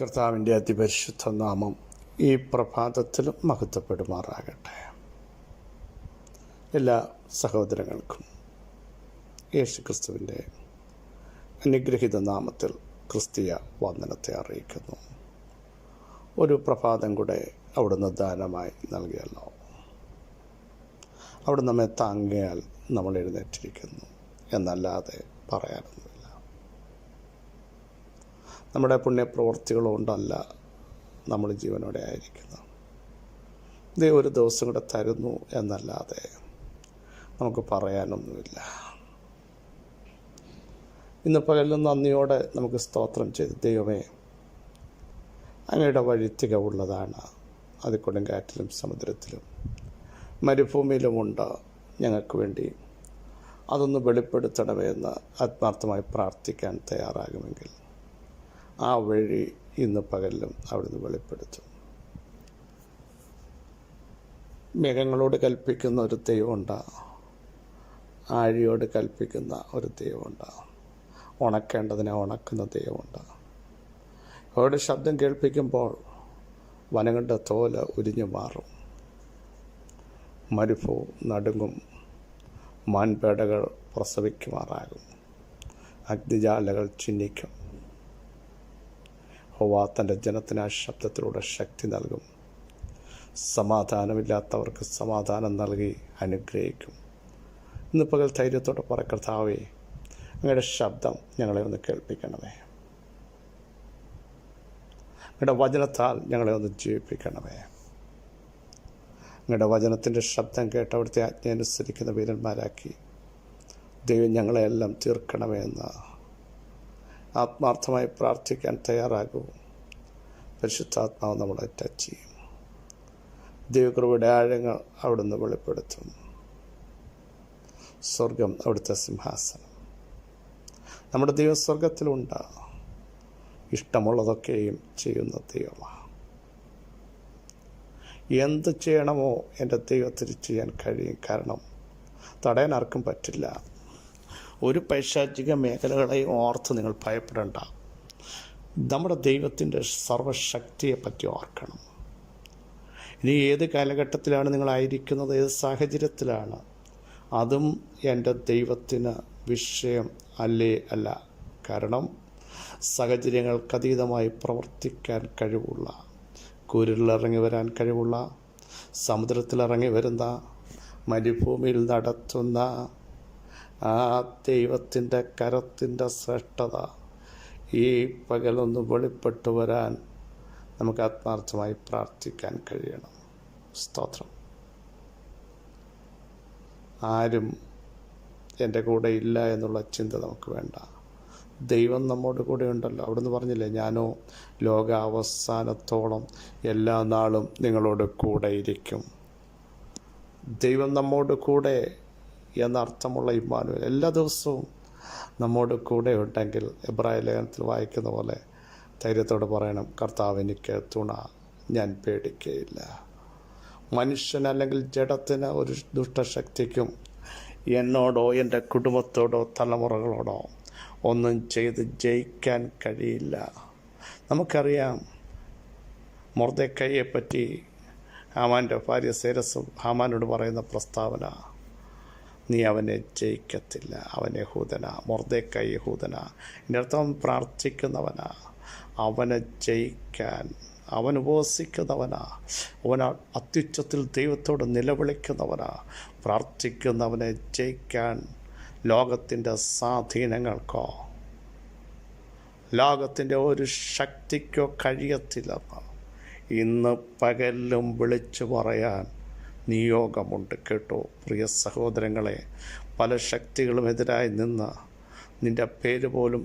കർത്താവിന്റെ അതിപരിശുദ്ധ നാമം ഈ പ്രഭാതത്തിലും മഹത്വപ്പെടുമാറാകട്ടെ. എല്ലാ സഹോദരങ്ങൾക്കും യേശു ക്രിസ്തുവിന്റെ അനുഗ്രഹിത നാമത്തിൽ ക്രിസ്തീയ വന്ദനത്തെ അറിയിക്കുന്നു. ഒരു പ്രഭാതം കൂടെ അവിടുന്ന് ദാനമായി നൽകിയല്ലോ. അവിടെ നമ്മെ താങ്ങിയാൽ നമ്മൾ എഴുന്നേറ്റിരിക്കുന്നു എന്നല്ലാതെ പറയാനൊന്നുമില്ല. നമ്മുടെ പുണ്യപ്രവർത്തികൾ കൊണ്ടല്ല നമ്മൾ ജീവനോടെ ആയിരിക്കുന്നത് ദൈവം ഒരു ദിവസം കൂടെ തരുന്നു എന്നല്ലാതെ നമുക്ക് പറയാനൊന്നുമില്ല. ഇന്ന് പകലും നന്ദിയോടെ നമുക്ക് സ്തോത്രം ചെയ്ത് ദൈവമേ അങ്ങയുടെ വഴി തികവുള്ളതാണ് അത് കൊടുങ്കാറ്റിലും സമുദ്രത്തിലും മരുഭൂമിയിലുമുണ്ട് ഞങ്ങൾക്ക് വേണ്ടി. അതൊന്ന് വെളിപ്പെടുത്തണമെന്ന് ആത്മാർത്ഥമായി പ്രാർത്ഥിക്കാൻ തയ്യാറാകുമെങ്കിൽ ആ വഴി ഇന്ന് പകലിലും അവിടുന്ന് വെളിപ്പെടുത്തും. മേഘങ്ങളോട് കൽപ്പിക്കുന്ന ഒരു ദൈവമുണ്ട്. ആഴിയോട് കൽപ്പിക്കുന്ന ഒരു ദൈവമുണ്ട്. ഉണക്കേണ്ടതിനെ ഉണക്കുന്ന ദൈവമുണ്ട്. അവരുടെ ശബ്ദം കേൾപ്പിക്കുമ്പോൾ വനങ്ങളുടെ തോല ഉരിഞ്ഞു മാറും. മരുഭൂ നടുങ്ങും. മാൻപേടകൾ പ്രസവിക്കുമാറാകും. അഗ്നിജാലകൾ ചിഹ്നിക്കും ഹോവ തന്റെ ജനത്തിന് ആ ശബ്ദത്തിലൂടെ ശക്തി നൽകും. സമാധാനമില്ലാത്തവർക്ക് സമാധാനം നൽകി അനുഗ്രഹിക്കും. ഇന്ന് പകൽ ധൈര്യത്തോടെ പറ കർത്താവേ അങ്ങയുടെ ശബ്ദം ഞങ്ങളെ ഒന്ന് കേൾപ്പിക്കണമേ. അങ്ങയുടെ വചനത്താൽ ഞങ്ങളെ ഒന്ന് ജീവിപ്പിക്കണമേ. അങ്ങയുടെ വചനത്തിന്റെ ശബ്ദം കേട്ട് അവിടുത്തെ ആജ്ഞ അനുസരിക്കുന്ന വീരന്മാരാക്കി ദൈവം ഞങ്ങളെയെല്ലാം തീർക്കണമേ എന്ന് ആത്മാർത്ഥമായി പ്രാർത്ഥിക്കാൻ തയ്യാറാകൂ. പരിശുദ്ധാത്മാവ് നമ്മളെ ടച്ച് ചെയ്യും. ദൈവകൃപയുടെ ആഴങ്ങൾ അവിടുന്ന് വെളിപ്പെടുത്തും. സ്വർഗം അവിടുത്തെ സിംഹാസനം. നമ്മുടെ ദൈവം സ്വർഗത്തിലുണ്ട് ഇഷ്ടമുള്ളതൊക്കെയും ചെയ്യുന്ന ദൈവമാണ്. എന്ത് ചെയ്യണമോ എന്റെ ദൈവത്തിന് ചെയ്യാൻ കഴിയും. കാരണം തടയാൻ ആർക്കും പറ്റില്ല. ഒരു പൈശാചിക മേഖലകളെയും ഓർത്ത് നിങ്ങൾ ഭയപ്പെടേണ്ട. നമ്മുടെ ദൈവത്തിന്റെ സർവശക്തിയെ പറ്റി ഓർക്കണം. ഇനി ഏത് കാലഘട്ടത്തിലാണ് നിങ്ങളായിരിക്കുന്നത്? ഏത് സാഹചര്യത്തിലാണ്? അതും എന്റെ ദൈവത്തിന് വിഷയം അല്ലേ? അല്ല. കാരണം സാഹചര്യങ്ങൾക്കതീതമായി പ്രവർത്തിക്കാൻ കഴിവുള്ള കൂരിലിറങ്ങി വരാൻ കഴിവുള്ള സമുദ്രത്തിലിറങ്ങി വരുന്ന മരുഭൂമിയിൽ നടത്തുന്ന ആ ദൈവത്തിന്റെ കരത്തിന്റെ ശ്രേഷ്ഠത ഈ പകലൊന്ന് വെളിപ്പെട്ടു വരാൻ നമുക്ക് ആത്മാർത്ഥമായി പ്രാർത്ഥിക്കാൻ കഴിയണം. സ്തോത്രം. ആരും എന്റെ കൂടെ ഇല്ല എന്നുള്ള ചിന്ത നമുക്ക് വേണ്ട. ദൈവം നമ്മോട് കൂടെ ഉണ്ടല്ലോ. അവിടുന്ന് പറഞ്ഞില്ലേ ഞാനോ ലോക അവസാനത്തോളം എല്ലാ നാളും നിങ്ങളോട് കൂടെ ഇരിക്കും. ദൈവം നമ്മോട് കൂടെ എന്നർത്ഥമുള്ള ഇമ്മാനുവൽ. എല്ലാ ദിവസവും നമ്മോട് കൂടെ ഉണ്ടെങ്കിൽ എബ്രായ ലേഖനത്തിൽ വായിക്കുന്ന പോലെ ധൈര്യത്തോട് പറയണം കർത്താവ് എനിക്ക് തുണ ഞാൻ പേടിക്കുകയില്ല മനുഷ്യൻ അല്ലെങ്കിൽ ജഡത്തിന് ഒരു ദുഷ്ടശക്തിക്കും എന്നോടോ എന്റെ കുടുംബത്തോടോ തലമുറകളോടോ ഒന്നും ചെയ്ത് ജയിക്കാൻ കഴിയില്ല. നമുക്കറിയാം മുറുതെ പറ്റി ഹാമാന്റെ ഭാര്യ സേരസ് ഹാമാനോട് പറയുന്ന പ്രസ്താവന നീ അവനെ ജയിക്കത്തില്ല. അവൻ യഹൂദന. മൊർദേക്ക യഹൂദന. എന്റെ പ്രാർത്ഥിക്കുന്നവനാ. അവനെ ജയിക്കാൻ അവൻ ഉപവസിക്കുന്നവനാ. അവൻ അത്യുച്ചത്തിൽ ദൈവത്തോട് നിലവിളിക്കുന്നവനാ. പ്രാർത്ഥിക്കുന്നവനെ ജയിക്കാൻ ലോകത്തിന്റെ സ്വാധീനങ്ങൾക്കോ ലോകത്തിന്റെ ഒരു ശക്തിക്കോ കഴിയത്തില്ലെന്ന് ഇന്ന് പകലും വിളിച്ചു പറയാൻ നിയോഗമുണ്ട് കേട്ടോ. പ്രിയ സഹോദരങ്ങളെ പല ശക്തികളും എതിരായി നിന്ന് നിന്റെ പേര് പോലും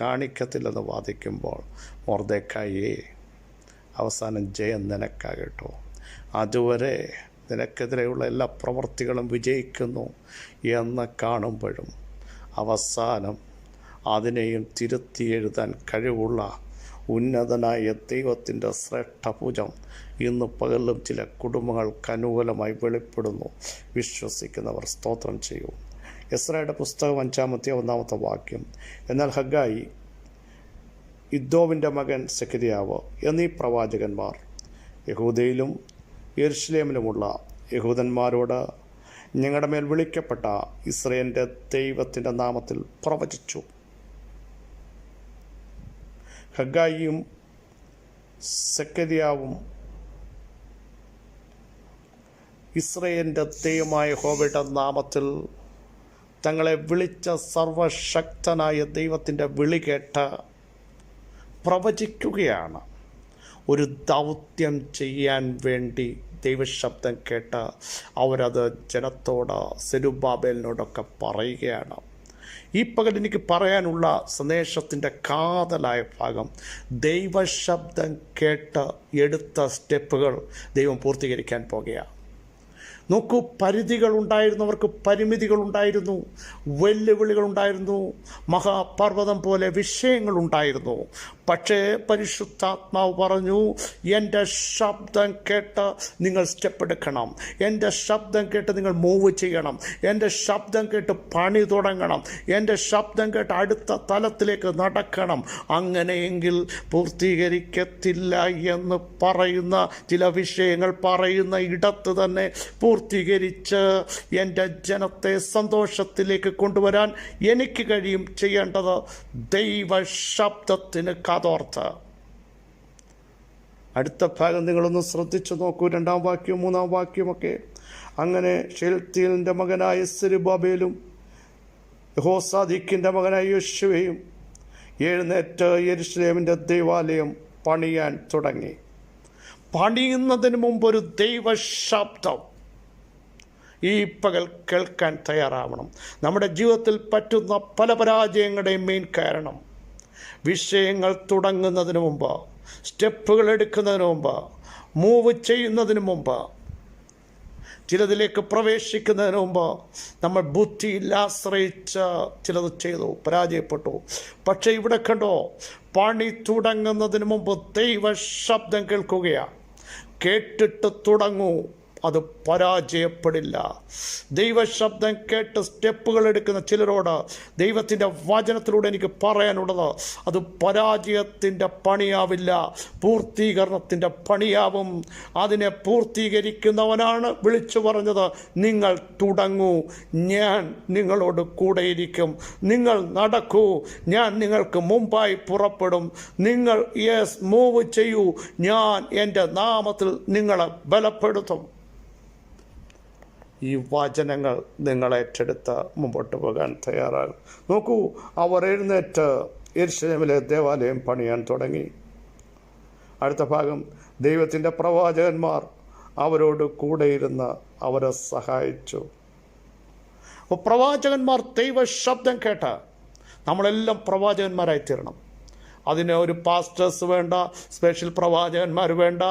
കാണിക്കത്തില്ലെന്ന് വാദിക്കുമ്പോൾ മൊർദേക്കായേ അവസാനം ജയം നിനക്കാകട്ടോ അതുവരെ നിനക്കെതിരെയുള്ള എല്ലാ പ്രവൃത്തികളും വിജയിക്കുന്നു എന്ന് കാണുമ്പോഴും അവസാനം അതിനെയും തിരുത്തി എഴുതാൻ കഴിവുള്ള ഉന്നതനായ ദൈവത്തിന്റെ ശ്രേഷ്ഠഭുജം ഇന്ന് പകലും ചില കുടുംബങ്ങൾക്ക് അനുകൂലമായി വെളിപ്പെടുന്നു. വിശ്വസിക്കുന്നവർ സ്തോത്രം ചെയ്യൂ. എസ്രയുടെ പുസ്തകം അഞ്ചാമത്തെ ഒന്നാമത്തെ വാക്യം. എന്നാൽ ഹഗായി ഇദ്ദോവിന്റെ മകൻ സെക്കരിയാവ് എന്നീ പ്രവാചകന്മാർ യഹൂദയിലും യെരുഷലേമിലുമുള്ള യഹൂദന്മാരോട് ഞങ്ങളുടെ മേൽ വിളിക്കപ്പെട്ട ഇസ്രയേലിന്റെ ദൈവത്തിന്റെ നാമത്തിൽ പ്രവചിച്ചു. ഹഗായിയും സെക്കരിയാവും ഇസ്രയേലിന്റെ ദൈവമായ ഹോവയുടെ നാമത്തിൽ തങ്ങളെ വിളിച്ച സർവശക്തനായ ദൈവത്തിന്റെ വിളി കേട്ട് പ്രവചിക്കുകയാണ്. ഒരു ദൗത്യം ചെയ്യാൻ വേണ്ടി ദൈവശബ്ദം കേട്ട് അവരത് ജനത്തോട് സെരുബാബേലിനോടൊക്കെ പറയുകയാണ്. ഈ പകൽ എനിക്ക് പറയാനുള്ള സന്ദേശത്തിന്റെ കാതലായ ഭാഗം ദൈവശബ്ദം കേട്ട് എടുത്ത സ്റ്റെപ്പുകൾ ദൈവം പൂർത്തീകരിക്കാൻ പോകുകയാണ്. നോക്കൂ പരിധികൾ ഉണ്ടായിരുന്നവർക്ക് പരിമിതികൾ ഉണ്ടായിരുന്നു പരിമിതികളുണ്ടായിരുന്നു വെല്ലുവിളികളുണ്ടായിരുന്നു മഹാപർവതം പോലെ വിഷയങ്ങളുണ്ടായിരുന്നു പക്ഷേ പരിശുദ്ധാത്മാവ് പറഞ്ഞു എന്റെ ശബ്ദം കേട്ട് നിങ്ങൾ സ്റ്റെപ്പ് എടുക്കണം. എന്റെ ശബ്ദം കേട്ട് നിങ്ങൾ മൂവ് ചെയ്യണം. എന്റെ ശബ്ദം കേട്ട് പണി തുടങ്ങണം. എന്റെ ശബ്ദം കേട്ട് അടുത്ത തലത്തിലേക്ക് നടക്കണം. അങ്ങനെയെങ്കിൽ പൂർത്തീകരിക്കത്തില്ല എന്ന് പറയുന്ന ചില വിഷയങ്ങൾ പറയുന്ന ഇടത്ത് തന്നെ പൂർത്തീകരിച്ച് എന്റെ ജനത്തെ സന്തോഷത്തിലേക്ക് കൊണ്ടുവരാൻ എനിക്ക് കഴിയും ചെയ്യേണ്ടത് ദൈവ ശബ്ദത്തിന് കതോർത്ത് അടുത്ത ഭാഗം നിങ്ങളൊന്ന് ശ്രദ്ധിച്ചു നോക്കൂ. രണ്ടാം വാക്യവും മൂന്നാം വാക്യമൊക്കെ. അങ്ങനെ ഷെൽത്തീലിന്റെ മകനായ സിരുബാബേലും ഹോസാദിഖിന്റെ മകനായ യോശുവയും എഴുന്നേറ്റ് യെരുഷലേമിന്റെ ദൈവാലയം പണിയാൻ തുടങ്ങി. പണിയുന്നതിന് മുമ്പ് ഒരു ദൈവശബ്ദം ഈ പകൽ കേൾക്കാൻ തയ്യാറാവണം. നമ്മുടെ ജീവിതത്തിൽ പറ്റുന്ന പല പരാജയങ്ങളുടെയും മെയിൻ കാരണം വിഷയങ്ങൾ തുടങ്ങുന്നതിന് മുമ്പ് സ്റ്റെപ്പുകൾ എടുക്കുന്നതിന് മുമ്പ് മൂവ് ചെയ്യുന്നതിന് മുമ്പ് ചിലതിലേക്ക് പ്രവേശിക്കുന്നതിന് മുമ്പ് നമ്മൾ ബുദ്ധിയിൽ ആശ്രയിച്ച് ചിലത് ചെയ്തു പരാജയപ്പെട്ടു. പക്ഷേ ഇവിടെ കണ്ടോ പണി തുടങ്ങുന്നതിന് മുമ്പ് ദൈവ ശബ്ദം കേൾക്കുകയാണ് കേട്ടിട്ട് തുടങ്ങൂ. അത് പരാജയപ്പെടില്ല. ദൈവശബ്ദം കേട്ട് സ്റ്റെപ്പുകൾ എടുക്കുന്ന ചിലരോട് ദൈവത്തിന്റെ വചനത്തിലൂടെ എനിക്ക് പറയാനുള്ളത് അത് പരാജയത്തിന്റെ പണിയാവില്ല. പൂർത്തീകരണത്തിന്റെ പണിയാവും. അതിനെ പൂർത്തീകരിക്കുന്നവനാണ് വിളിച്ചു പറഞ്ഞത്. നിങ്ങൾ തുടങ്ങൂ. ഞാൻ നിങ്ങളോട് കൂടെയിരിക്കും. നിങ്ങൾ നടക്കൂ. ഞാൻ നിങ്ങൾക്ക് മുമ്പായി പുറപ്പെടും. നിങ്ങൾ യെസ് മൂവ് ചെയ്യൂ. ഞാൻ എന്റെ നാമത്തിൽ നിങ്ങളെ ബലപ്പെടുത്തും. ഈ വചനങ്ങൾ നിങ്ങൾ ഏറ്റെടുത്ത് മുമ്പോട്ട് പോകാൻ തയ്യാറാകും. നോക്കൂ അവർ എഴുന്നേറ്റ് എരിശലമിലെ ദേവാലയം പണിയാൻ തുടങ്ങി. അടുത്ത ഭാഗം ദൈവത്തിന്റെ പ്രവാചകന്മാർ അവരോട് കൂടെയിരുന്ന് അവരെ സഹായിച്ചു. പ്രവാചകന്മാർ ദൈവ ശബ്ദം കേട്ട. നമ്മളെല്ലാം പ്രവാചകന്മാരായി തീരണം അതിന് ഒരു പാസ്റ്റേഴ്സ് വേണ്ട സ്പെഷ്യൽ പ്രവാചകന്മാർ വേണ്ട.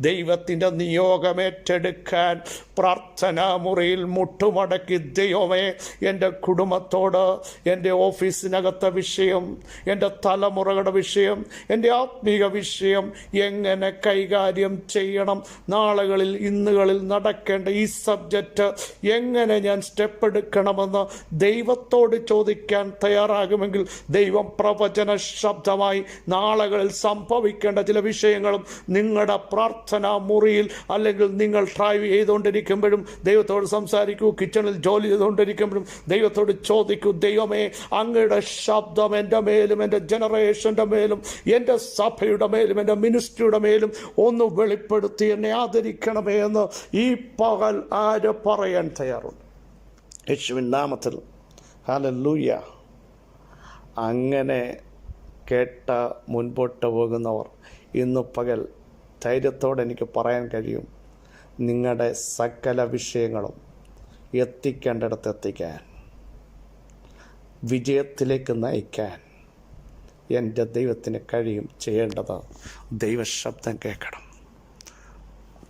ദൈവത്തിന്റെ നിയോഗമേറ്റെടുക്കാൻ പ്രാർത്ഥനാ മുറിയിൽ മുട്ടുമടക്കി ദൈവമേ എന്റെ കുടുംബത്തോട് എന്റെ ഓഫീസിനകത്തെ വിഷയം എന്റെ തലമുറകളുടെ വിഷയം എന്റെ ആത്മീക വിഷയം എങ്ങനെ കൈകാര്യം ചെയ്യണം? നാളുകളിൽ ഇന്നുകളിൽ നടക്കേണ്ട ഈ സബ്ജക്റ്റ് എങ്ങനെ ഞാൻ സ്റ്റെപ്പ് എടുക്കണമെന്ന് ദൈവത്തോട് ചോദിക്കാൻ തയ്യാറാകുമെങ്കിൽ ദൈവം പ്രവചന ശബ്ദമായി നാളുകളിൽ സംഭവിക്കേണ്ട ചില വിഷയങ്ങളും നിങ്ങളുടെ പ്രാർത്ഥനാ മുറിയിൽ അല്ലെങ്കിൽ നിങ്ങൾ ഡ്രൈവ് ചെയ്തുകൊണ്ടിരിക്കുമ്പോഴും ദൈവത്തോട് സംസാരിക്കൂ കിച്ചണിൽ ജോലി ചെയ്തുകൊണ്ടിരിക്കുമ്പോഴും ദൈവത്തോട് ചോദിക്കൂ ദൈവമേ അങ്ങയുടെ ശബ്ദം എന്റെ മേലും എന്റെ ജനറേഷന്റെ മേലും എന്റെ സഭയുടെ മേലും എന്റെ മിനിസ്ട്രിയുടെ മേലും ഒന്ന് വെളിപ്പെടുത്തി എന്നെ ആദരിക്കണമേ എന്ന് ഈ പകൽ ആര് പറയാൻ തയ്യാറുണ്ട്? യേശുവിൻ നാമത്തിൽ. ഹലല്ലൂയ. അങ്ങനെ കേട്ട മുൻപോട്ട് പോകുന്നവർ ഇന്ന് പകൽ ധൈര്യത്തോടെ എനിക്ക് പറയാൻ കഴിയും. നിങ്ങളുടെ സകല വിഷയങ്ങളും എത്തിക്കേണ്ടിടത്ത് എത്തിക്കാൻ വിജയത്തിലേക്ക് നയിക്കാൻ എന്റെ ദൈവത്തിന് കഴിയും ചെയ്യേണ്ടത് ദൈവശബ്ദം കേൾക്കണം.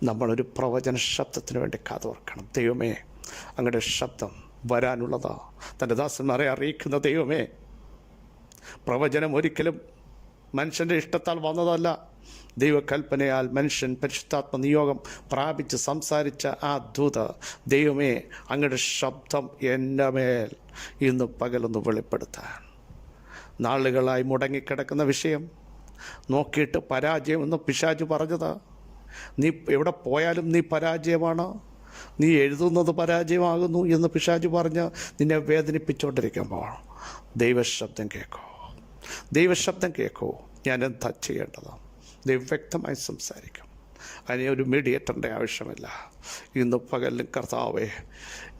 നമ്മളൊരു പ്രവചന ശബ്ദത്തിന് വേണ്ടി കാതോർക്കണം. ദൈവമേ അങ്ങയുടെ ശബ്ദം വരാനുള്ളതാ തന്റെ ദാസന്മാരെ അറിയിക്കുന്ന ദൈവമേ പ്രവചനം ഒരിക്കലും മനുഷ്യന്റെ ഇഷ്ടത്താൽ വന്നതല്ല. ദൈവകൽപ്പനയാൽ മനുഷ്യൻ പരിശുദ്ധാത്മ നിയോഗം പ്രാപിച്ച് സംസാരിച്ച ആ ദൂത ദൈവമേ അങ്ങയുടെ ശബ്ദം എന്റെ മേൽ ഇന്ന് പകലൊന്ന് വെളിപ്പെടുത്താൻ. നാളുകളായി മുടങ്ങിക്കിടക്കുന്ന വിഷയം. നോക്കിയിട്ട് പരാജയമെന്ന് പിശാജ് പറഞ്ഞത്. നീ എവിടെ പോയാലും നീ പരാജയമാണ്. നീ എഴുതുന്നത് പരാജയമാകുന്നു എന്ന് പിശാജ് പറഞ്ഞ് നിന്നെ വേദനിപ്പിച്ചുകൊണ്ടിരിക്കുമ്പോൾ ദൈവശബ്ദം കേൾക്കൂ. ദൈവശബ്ദം കേൾക്കൂ. ഞാൻ എന്താ ചെയ്യേണ്ടതാണ് ദൈവം വ്യക്തമായി സംസാരിക്കും. അതിന് ഒരു മീഡിയേറ്ററിന്റെ ആവശ്യമില്ല. ഇന്ന് പകലും കർത്താവേ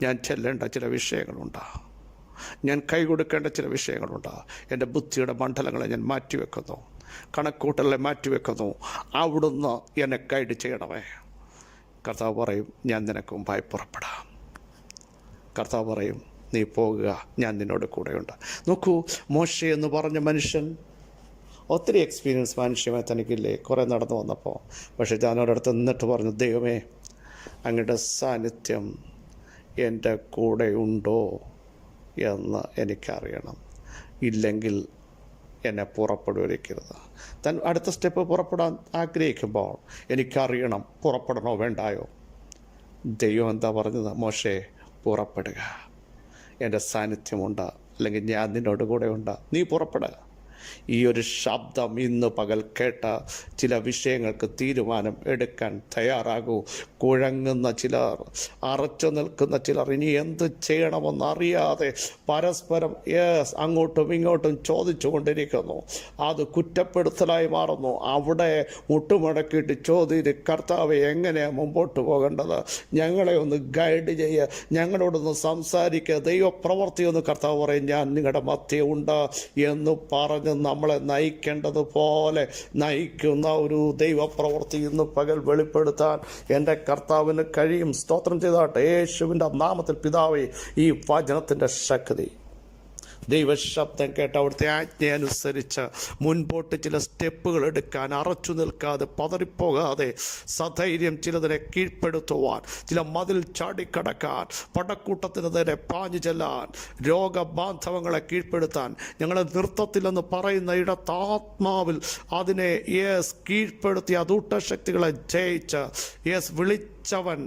ഞാൻ ചെല്ലേണ്ട ചില വിഷയങ്ങളുണ്ട്. ഞാൻ കൈ കൊടുക്കേണ്ട ചില വിഷയങ്ങളുണ്ട്. എന്റെ ബുദ്ധിയുടെ മണ്ഡലങ്ങളെ ഞാൻ മാറ്റിവെക്കുന്നു. കണക്കൂട്ടലിനെ മാറ്റിവെക്കുന്നു. അവിടുന്ന് എന്നെ ഗൈഡ് ചെയ്യണമേ. കർത്താവ് പറയും ഞാൻ നിനക്ക് മുമ്പായി പുറപ്പെടാം. കർത്താവ് പറയും നീ പോകുക. ഞാൻ നിന്നോട് കൂടെയുണ്ട്. നോക്കൂ മോശ എന്ന് പറഞ്ഞ മനുഷ്യൻ ഒത്തിരി എക്സ്പീരിയൻസ് മനുഷ്യമായി തനിക്കില്ലേ? കുറേ നടന്നു വന്നപ്പോൾ പക്ഷേ ഞാൻ ഒരിടത്ത് നിന്നിട്ട് പറഞ്ഞു ദൈവമേ അങ്ങയുടെ സാന്നിധ്യം എന്റെ കൂടെ ഉണ്ടോ എന്ന് എനിക്കറിയണം. ഇല്ലെങ്കിൽ എന്നെ പുറപ്പെടുവിക്കരുത്. തൻ അടുത്ത സ്റ്റെപ്പ് പുറപ്പെടാൻ ആഗ്രഹിക്കുമ്പോൾ എനിക്കറിയണം പുറപ്പെടണോ വേണ്ടായോ? ദൈവം എന്താ പറഞ്ഞത്? മോശേ പുറപ്പെടുക. എന്റെ സാന്നിധ്യമുണ്ട് അല്ലെങ്കിൽ ഞാൻ നിന്നോട് കൂടെ ഉണ്ട്. നീ പുറപ്പെടുക ഈ ഒരു ശബ്ദം ഇന്ന് പകൽ കേട്ട ചില വിഷയങ്ങൾക്ക് തീരുമാനം എടുക്കാൻ തയ്യാറാകൂ. കുഴങ്ങുന്ന ചിലർ അറച്ചു നിൽക്കുന്ന ചിലർ ഇനി എന്ത് ചെയ്യണമെന്ന് അറിയാതെ പരസ്പരം യെസ് അങ്ങോട്ടും ഇങ്ങോട്ടും ചോദിച്ചു കൊണ്ടിരിക്കുന്നു അത് കുറ്റപ്പെടുത്തലായി മാറുന്നു. അവിടെ മുട്ടുമടക്കിയിട്ട് ചോദ്യം കർത്താവ് എങ്ങനെയാണ് മുമ്പോട്ട് പോകേണ്ടത്? ഞങ്ങളെ ഒന്ന് ഗൈഡ് ചെയ്യുക ഞങ്ങളോടൊന്ന് സംസാരിക്കുക ദൈവപ്രവർത്തി ഒന്ന് കർത്താവ് പറയും. ഞാൻ നിങ്ങളുടെ മധ്യ ഉണ്ട് എന്ന് പറഞ്ഞ് നമ്മളെ നയിക്കേണ്ടതുപോലെ നയിക്കുന്ന ഒരു ദൈവപ്രവൃത്തി ഇന്ന് പകൽ വെളിപ്പെടുത്താൻ എന്റെ കർത്താവിന് കഴിയും. സ്തോത്രം ചെയ്താട്ടെ. യേശുവിന്റെ നാമത്തിൽ പിതാവേ ഈ വചനത്തിന്റെ ശക്തി. ദൈവശബ്ദം കേട്ട് അവിടുത്തെ ആജ്ഞ അനുസരിച്ച് മുൻപോട്ട് ചില സ്റ്റെപ്പുകൾ എടുക്കാൻ അറച്ചു നിൽക്കാതെ പതറിപ്പോകാതെ സധൈര്യം ചിലതിനെ കീഴ്പ്പെടുത്തുവാൻ ചില മതിൽ ചാടിക്കടക്കാൻ പടക്കൂട്ടത്തിന് നേരെ പാഞ്ഞു ചെല്ലാൻ രോഗബാന്ധവങ്ങളെ കീഴ്പ്പെടുത്താൻ ഞങ്ങളെ നൃത്തത്തിലെന്ന് പറയുന്ന ഇടത്ത് ആത്മാവിൽ അതിനെ യേസ് കീഴ്പ്പെടുത്തി അതൂട്ടശക്തികളെ ജയിച്ച് യേസ് വിളിച്ചവൻ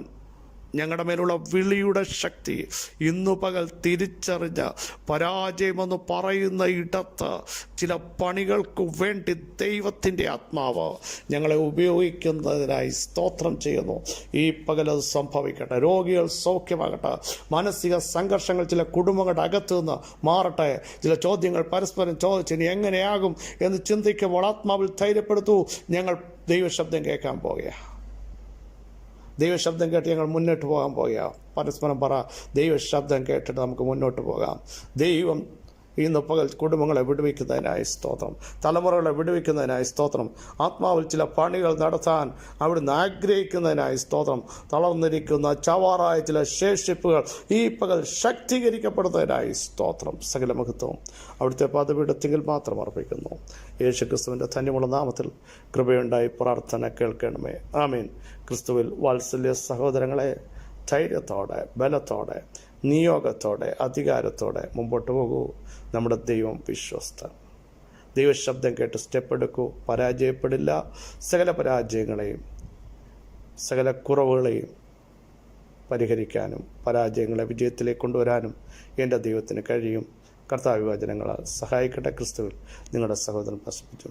ഞങ്ങളുടെ മേലുള്ള വിളിയുടെ ശക്തി ഇന്നു പകൽ തിരിച്ചറിഞ്ഞ പരാജയമെന്ന് പറയുന്ന ഇടത്ത് ചില പണികൾക്ക് വേണ്ടി ദൈവത്തിന്റെ ആത്മാവ് ഞങ്ങളെ ഉപയോഗിക്കുന്നതിനായി സ്തോത്രം ചെയ്യുന്നു. ഈ പകൽ അത് സംഭവിക്കട്ടെ. രോഗികൾ സൗഖ്യമാകട്ടെ. മാനസിക സംഘർഷങ്ങൾ ചില കുടുംബങ്ങളുടെ അകത്തു നിന്ന് മാറട്ടെ. ചില ചോദ്യങ്ങൾ പരസ്പരം ചോദിച്ചു ഇനി എങ്ങനെയാകും എന്ന് ചിന്തിക്കുമ്പോൾ ആത്മാവിൽ ധൈര്യപ്പെടുത്തൂ. ഞങ്ങൾ ദൈവശബ്ദം കേൾക്കാൻ പോകുകയാണ് ദൈവശബ്ദം കേട്ട് ഞങ്ങൾ മുന്നോട്ട് പോകാൻ പോകുക പരസ്പരം പറ ദൈവശബ്ദം കേട്ടിട്ട് നമുക്ക് മുന്നോട്ട് പോകാം. ദൈവം ഇന്ന് പകൽ കുടുംബങ്ങളെ വിടുവിക്കുന്നതിനായി സ്തോത്രം. തലമുറകളെ വിടുവിക്കുന്നതിനായി സ്തോത്രം. ആത്മാവിൽ ചില പണികൾ നടത്താൻ അവിടുന്ന് ആഗ്രഹിക്കുന്നതിനായി സ്തോത്രം. തളർന്നിരിക്കുന്ന ചവാറായ ചില ശേഷിപ്പുകൾ ഈ പകൽ ശക്തീകരിക്കപ്പെടുന്നതിനായി സ്തോത്രം. സകല മഹത്വം അവിടുത്തെ പദവിടത്തെങ്കിൽ മാത്രം അർപ്പിക്കുന്നു. യേശു ക്രിസ്തുവിന്റെ ധന്യമുള്ള നാമത്തിൽ കൃപയുണ്ടായി പ്രാർത്ഥന കേൾക്കണമേ. ആമീൻ. ക്രിസ്തുവിൽ വാത്സല്യ സഹോദരങ്ങളെ ധൈര്യത്തോടെ ബലത്തോടെ നിയോഗത്തോടെ അധികാരത്തോടെ മുമ്പോട്ട് പോകൂ. നമ്മുടെ ദൈവം വിശ്വസ്ത ദൈവശബ്ദം കേട്ട് സ്റ്റെപ്പ് എടുക്കൂ. പരാജയപ്പെടില്ല. സകല പരാജയങ്ങളെയും സകല കുറവുകളെയും പരിഹരിക്കാനും പരാജയങ്ങളെ വിജയത്തിലേക്ക് കൊണ്ടുവരാനും എന്റെ ദൈവത്തിന് കഴിയും. കർത്താവിവചനങ്ങളാൽ സഹായിക്കട്ടെ ക്രിസ്തുവിൽ നിങ്ങളുടെ സഹോദരൻ പ്രസപ്പിച്ചു